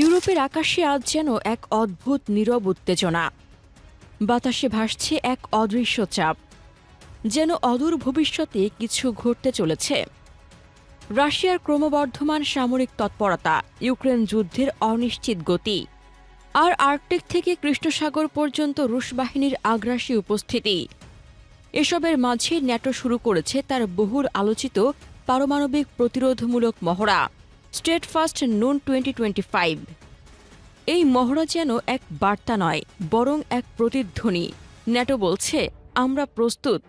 ইউরোপের আকাশে আজ যেন এক অদ্ভুত নীরব উত্তেজনা। বাতাসে ভাসছে এক অদৃশ্য চাপ, যেন অদূর ভবিষ্যতে কিছু ঘটতে চলেছে। রাশিয়ার ক্রমবর্ধমান সামরিক তৎপরতা, ইউক্রেন যুদ্ধের অনিশ্চিত গতি, আর আর্কটিক থেকে কৃষ্ণসাগর পর্যন্ত রুশ বাহিনীর আগ্রাসী উপস্থিতি। এসবের মাঝে ন্যাটো শুরু করেছে তার বহুল আলোচিত পারমাণবিক প্রতিরোধমূলক মহড়া। Steadfast Noon twenty twenty five এই মহড়া যেন এক বার্তা নয়, বরং এক প্রতিধ্বনি। ন্যাটো বলছে, আমরা প্রস্তুত।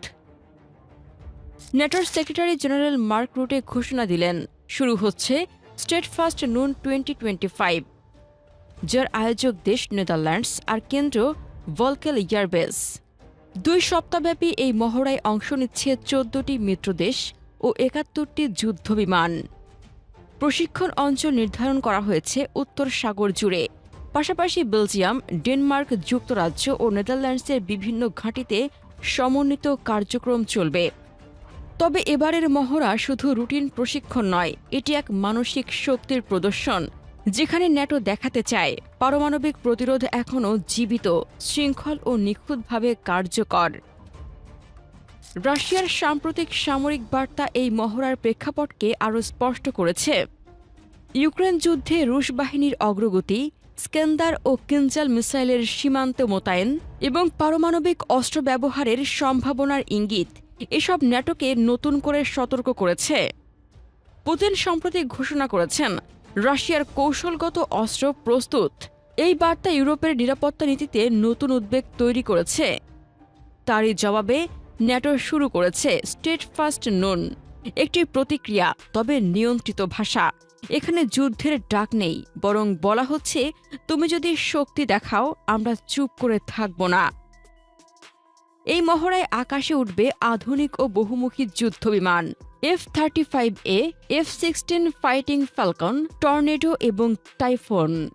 ন্যাটোর সেক্রেটারি জেনারেল মার্ক রুটে ঘোষণা দিলেন, শুরু হচ্ছে Steadfast Noon twenty twenty five যার আয়োজক দেশ নেদারল্যান্ডস আর কেন্দ্র ভলকেল ইয়ারবেস। দুই সপ্তাহব্যাপী এই মহড়ায় অংশ নিচ্ছে চোদ্দটি মিত্রদেশ ও একাত্তরটি যুদ্ধবিমান। প্রশিক্ষণ অঞ্চল নির্ধারণ করা হয়েছে উত্তর সাগর জুড়ে। পাশাপাশি বেলজিয়াম, ডেনমার্ক যুক্তরাজ্য ও নেদারল্যান্ডসের বিভিন্ন ঘাঁটিতে সমন্বিত কার্যক্রম চলবে। তবে এবারের মহড়া শুধু রুটিন প্রশিক্ষণ নয়, এটি এক মানসিক শক্তির প্রদর্শন, যেখানে ন্যাটো দেখাতে চায়। পারমাণবিক প্রতিরোধ এখনও জীবিত, শৃঙ্খল ও নিখুঁতভাবে কার্যকর। রাশিয়ার সাম্প্রতিক সামরিক বার্তা এই মহড়ার প্রেক্ষাপটকে আরও স্পষ্ট করেছে। ইউক্রেন যুদ্ধে রুশ বাহিনীর অগ্রগতি, স্কেন্দার ও কিনজাল মিসাইলের সীমান্তে মোতায়েন এবং পারমাণবিক অস্ত্র ব্যবহারের সম্ভাবনার ইঙ্গিত, এসব ন্যাটোকে নতুন করে সতর্ক করেছে। পুতিন সম্প্রতি ঘোষণা করেছেন, রাশিয়ার কৌশলগত অস্ত্র প্রস্তুত। এই বার্তা ইউরোপের নিরাপত্তা নীতিতে নতুন উদ্বেগ তৈরি করেছে। তারই জবাবে ন্যাটো শুরু করেছে স্টেট ফার্স্ট নুন, একটি প্রতিক্রিয়া, তবে নিয়ন্ত্রিত ভাষা। এখানে যুদ্ধের ডাক নেই, বরং বলা হচ্ছে, তুমি যদি শক্তি দেখাও, আমরা চুপ করে থাকব না। এই মহড়ায় আকাশে উঠবে আধুনিক ও বহুমুখী যুদ্ধবিমান F thirty five A F sixteen Fighting Falcon Tornado এবং টাইফোন।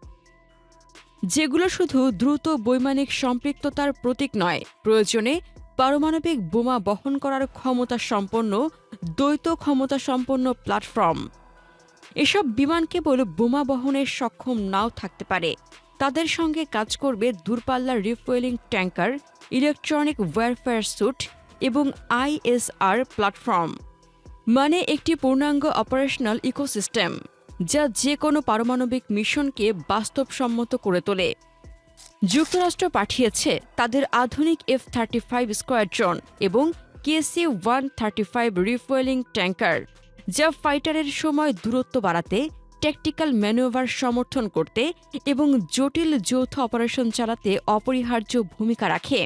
যেগুলো শুধু দ্রুত বৈমানিক সম্পৃক্ততার প্রতীক নয়, প্রয়োজনে পারমাণবিক বোমা বহন করার ক্ষমতা সম্পন্ন, দ্বৈত ক্ষমতা সম্পন্ন প্ল্যাটফর্ম। এসব বিমান কেবল বোমা বহনের সক্ষম নাও থাকতে পারে। তাদের সঙ্গে কাজ করবে দূরপাল্লার refuelling tanker, electronic warfare suite এবং আইএসআর প্ল্যাটফর্ম মানে একটি পূর্ণাঙ্গ অপারেশনাল ইকোসিস্টেম, যা যে কোনো পারমাণবিক মিশনকে বাস্তবসম্মত করে তোলে। যুক্তরাষ্ট্র পাঠিয়েছে তাদের আধুনিক এফ থার্টি ফাইভ স্কোয়াড্রন এবং KC one thirty five refuelling tanker যা ফাইটারের সময় দূরত্ব বাড়াতে ট্যাকটিক্যাল ম্যানুভার সমর্থন করতে এবং জটিল যৌথ অপারেশন চালাতে অপরিহার্য ভূমিকা রাখে।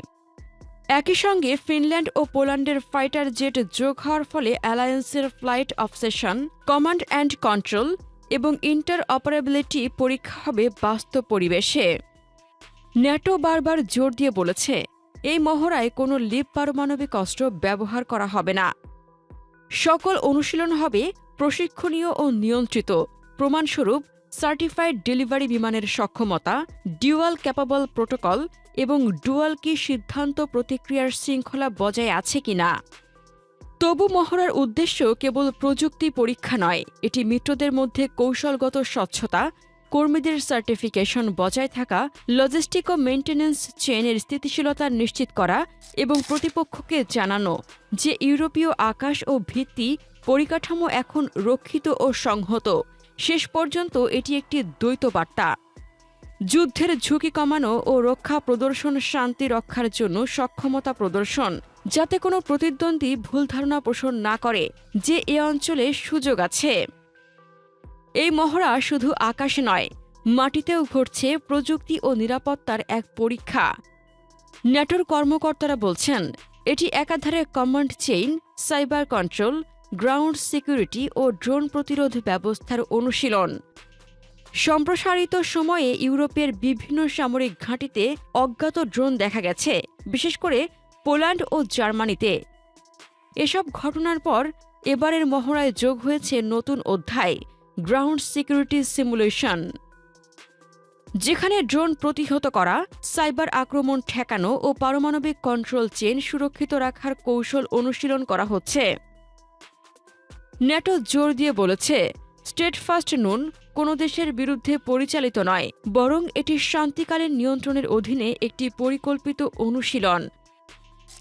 একই সঙ্গে ফিনল্যান্ড ও পোল্যান্ডের ফাইটার জেট যোগ হওয়ার ফলে অ্যালায়েন্সের flight obsession command and control এবং ইন্টার অপারেবিলিটি পরীক্ষা হবে বাস্তব পরিবেশে। ন্যাটো বারবার জোর দিয়ে বলেছে, এই মহড়ায় কোনো লিপ পারমাণবিক অস্ত্র ব্যবহার করা হবে না। সকল অনুশীলন হবে প্রশিক্ষণীয় ও নিয়ন্ত্রিত। প্রমাণস্বরূপ, সার্টিফাইড ডেলিভারি বিমানের সক্ষমতা ডিউয়াল ক্যাপাবল প্রোটোকল এবং ডুয়াল কি সিদ্ধান্ত প্রতিক্রিয়ার শৃঙ্খলা বজায় আছে কিনা তবু মহড়ার উদ্দেশ্য কেবল প্রযুক্তি পরীক্ষা নয়, এটি মিত্রদের মধ্যে কৌশলগত স্বচ্ছতা কর্মীদের সার্টিফিকেশন বজায় থাকা লজিস্টিক ও মেইনটেন্যান্স চেইনের স্থিতিশীলতা নিশ্চিত করা এবং প্রতিপক্ষকে জানানো যে ইউরোপীয় আকাশ ও ভিত্তি পরিকাঠামো এখন রক্ষিত ও সংহত। শেষ পর্যন্ত এটি একটি দ্বৈত বার্তা। যুদ্ধের ঝুঁকি কমানো ও রক্ষা প্রদর্শন শান্তি রক্ষার জন্য সক্ষমতা প্রদর্শন, যাতে কোনো প্রতিদ্বন্দ্বী ভুল ধারণা পোষণ না করে, যে এ অঞ্চলে সুযোগ আছে। এই মহড়া শুধু আকাশে নয়, মাটিতেও ঘটছে প্রযুক্তি ও নিরাপত্তার এক পরীক্ষা। ন্যাটোর কর্মকর্তারা বলছেন, এটি একাধারে command chain, cyber control, ground security ও ড্রোন প্রতিরোধ ব্যবস্থার অনুশীলন। সম্প্রসারিত সময়ে ইউরোপের বিভিন্ন সামরিক ঘাঁটিতে অজ্ঞাত ড্রোন দেখা গেছে, বিশেষ করে পোল্যান্ড ও জার্মানিতে। এসব ঘটনার পর এবারের মহড়ায় যোগ হয়েছে নতুন অধ্যায় গ্রাউন্ড সিকিউরিটি সিমুলেশন, যেখানে ড্রোন প্রতিহত করা, সাইবার আক্রমণ ঠেকানো ও পারমাণবিক কন্ট্রোল চেন সুরক্ষিত রাখার কৌশল অনুশীলন করা হচ্ছে। ন্যাটো জোর দিয়ে বলেছে স্টেট ফার্স্ট নুন কোনো দেশের বিরুদ্ধে পরিচালিত নয়, বরং এটি শান্তিকালীন নিয়ন্ত্রণের অধীনে একটি পরিকল্পিত অনুশীলন।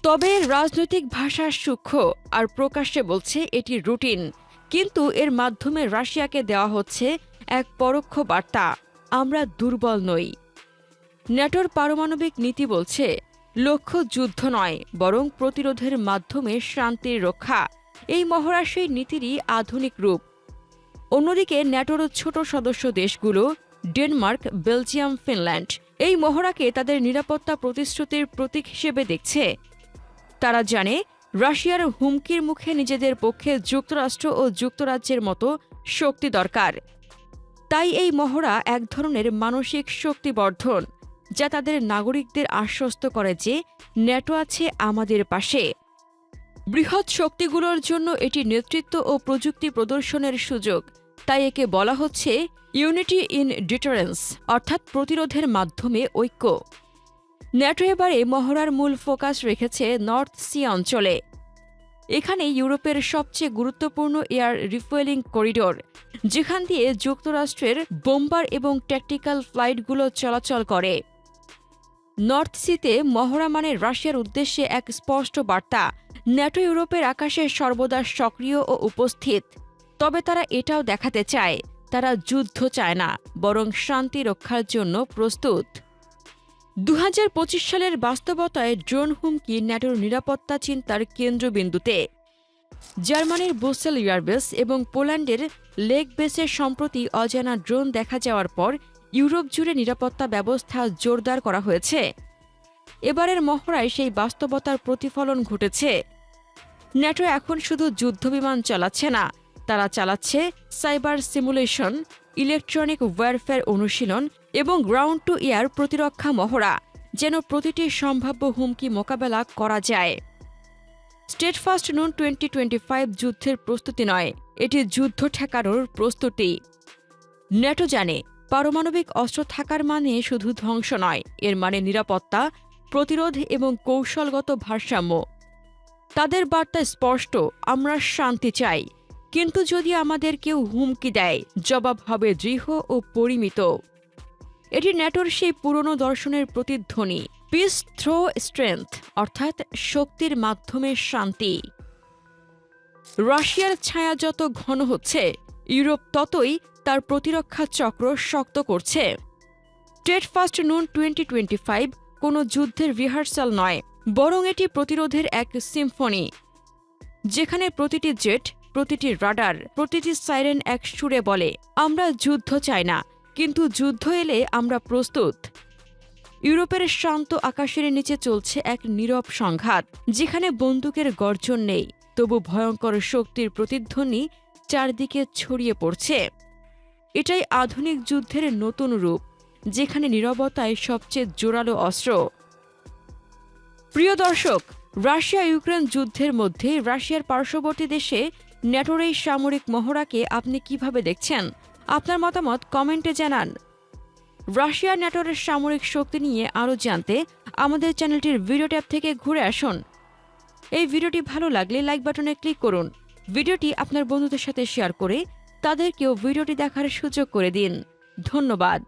তবে রাজনৈতিক ভাষা সূক্ষ্ম, আর প্রকাশ্যে বলছে এটি রুটিন। কিন্তু এর মাধ্যমে রাশিয়াকে দেওয়া হচ্ছে এক পরোক্ষ বার্তা, আমরা দুর্বল নই। ন্যাটোর পারমাণবিক নীতি বলছে, লক্ষ্য যুদ্ধ নয়, বরং প্রতিরোধের মাধ্যমে শান্তির রক্ষা। এই মহড়া সেই নীতিরই আধুনিক রূপ। অন্যদিকে ন্যাটোর ছোট সদস্য দেশগুলো, ডেনমার্ক, বেলজিয়াম, ফিনল্যান্ড, এই মহড়াকে তাদের নিরাপত্তা প্রতিশ্রুতির প্রতীক হিসেবে দেখছে। তারা জানে রাশিয়ার হুমকির মুখে নিজেদের পক্ষে যুক্তরাষ্ট্র ও যুক্তরাজ্যের মতো শক্তি দরকার। তাই এই মহড়া এক ধরনের মানসিক শক্তিবর্ধন, যা তাদের নাগরিকদের আশ্বস্ত করে যে ন্যাটো আছে আমাদের পাশে। বৃহৎ শক্তিগুলোর জন্য এটি নেতৃত্ব ও প্রযুক্তি প্রদর্শনের সুযোগ। তাই একে বলা হচ্ছে ইউনিটি ইন ডিটারেন্স, অর্থাৎ প্রতিরোধের মাধ্যমে ঐক্য। ন্যাটো এবারে মহড়ার মূল ফোকাস রেখেছে নর্থ সি অঞ্চলে। এখানে ইউরোপের সবচেয়ে গুরুত্বপূর্ণ এয়ার রিফুয়েলিং করিডোর, যেখান দিয়ে যুক্তরাষ্ট্রের বোম্বার এবং ট্যাকটিক্যাল ফ্লাইটগুলো চলাচল করে। নর্থ সিতে মহড়া মানে রাশিয়ার উদ্দেশ্যে এক স্পষ্ট বার্তা, ন্যাটো ইউরোপের আকাশে সর্বদা সক্রিয় ও উপস্থিত। তবে তারা এটাও দেখাতে চায়, তারা যুদ্ধ চায় না, বরং শান্তি রক্ষার জন্য প্রস্তুত। দু হাজার পঁচিশ সালের বাস্তবতায় ড্রোন হুমকি, ন্যাটোর নিরাপত্তা চিন্তার কেন্দ্রবিন্দুতে। জার্মানির বুসেল এয়ারবেস এবং পোল্যান্ডের লেক বেসে সম্প্রতি অজানা ড্রোন দেখা যাওয়ার পর ইউরোপ জুড়ে নিরাপত্তা ব্যবস্থা জোরদার করা হয়েছে। এবারের মহড়ায় সেই বাস্তবতার প্রতিফলন ঘটেছে। ন্যাটো এখন শুধু যুদ্ধবিমান চালাচ্ছে না, তারা চালাচ্ছে সাইবার সিমুলেশন, ইলেকট্রনিক ওয়ারফেয়ার অনুশীলন এবং গ্রাউন্ড টু এয়ার প্রতিরক্ষা মহড়া, যেন প্রতিটি সম্ভাব্য হুমকি মোকাবেলা করা যায়। Steadfast Noon twenty twenty five যুদ্ধের প্রস্তুতি নয়, এটি যুদ্ধ ঠেকানোর প্রস্তুতি। ন্যাটো জানে, পারমাণবিক অস্ত্র থাকার মানে শুধু ধ্বংস নয়, এর মানে নিরাপত্তা, প্রতিরোধ এবং কৌশলগত ভারসাম্য। তাদের বার্তা স্পষ্ট, আমরা শান্তি চাই, কিন্তু যদি আমাদের কেউ হুমকি দেয়, জবাব হবে দৃঢ় ও পরিমিত। এটি ন্যাটোর সেই পুরনো দর্শনের প্রতিধ্বনি পিস থ্রো স্ট্রেংথ অর্থাৎ শক্তির মাধ্যমে শান্তি। রাশিয়ার ছায়া যত ঘন হচ্ছে, ইউরোপ ততই তার প্রতিরক্ষা চক্র শক্ত করছে। Steadfast Noon twenty twenty five কোনো যুদ্ধের রিহার্সাল নয়, বরং এটি প্রতিরোধের এক সিম্ফনি যেখানে প্রতিটি জেট প্রতিটি রাডার, প্রতিটি সাইরেন এক সুরে বলে, আমরা যুদ্ধ চাই না কিন্তু যুদ্ধ এলে আমরা প্রস্তুত। ইউরোপের শান্ত আকাশের নিচে চলছে এক নীরব সংঘাত, যেখানে বন্দুকের গর্জন নেই, তবু ভয়ঙ্কর শক্তির প্রতিধ্বনি চারদিকে ছড়িয়ে পড়ছে। এটাই আধুনিক যুদ্ধের নতুন রূপ, যেখানে নীরবতায় সবচেয়ে জোরালো অস্ত্র। প্রিয় দর্শক রাশিয়া ইউক্রেন যুদ্ধের মধ্যে রাশিয়ার পার্শ্ববর্তী দেশে ন্যাটোর এই সামরিক মহড়াকে আপনি কীভাবে দেখছেন? আপনার মতামত কমেন্টে জানান। রাশিয়া ন্যাটোরের সামরিক শক্তি নিয়ে আরও জানতে আমাদের চ্যানেলটির ভিডিও ট্যাব থেকে ঘুরে আসুন। এই ভিডিওটি ভালো লাগলে লাইক বাটনে ক্লিক করুন। ভিডিওটি আপনার বন্ধুদের সাথে শেয়ার করে তাদেরকেও ভিডিওটি দেখার সুযোগ করে দিন। ধন্যবাদ।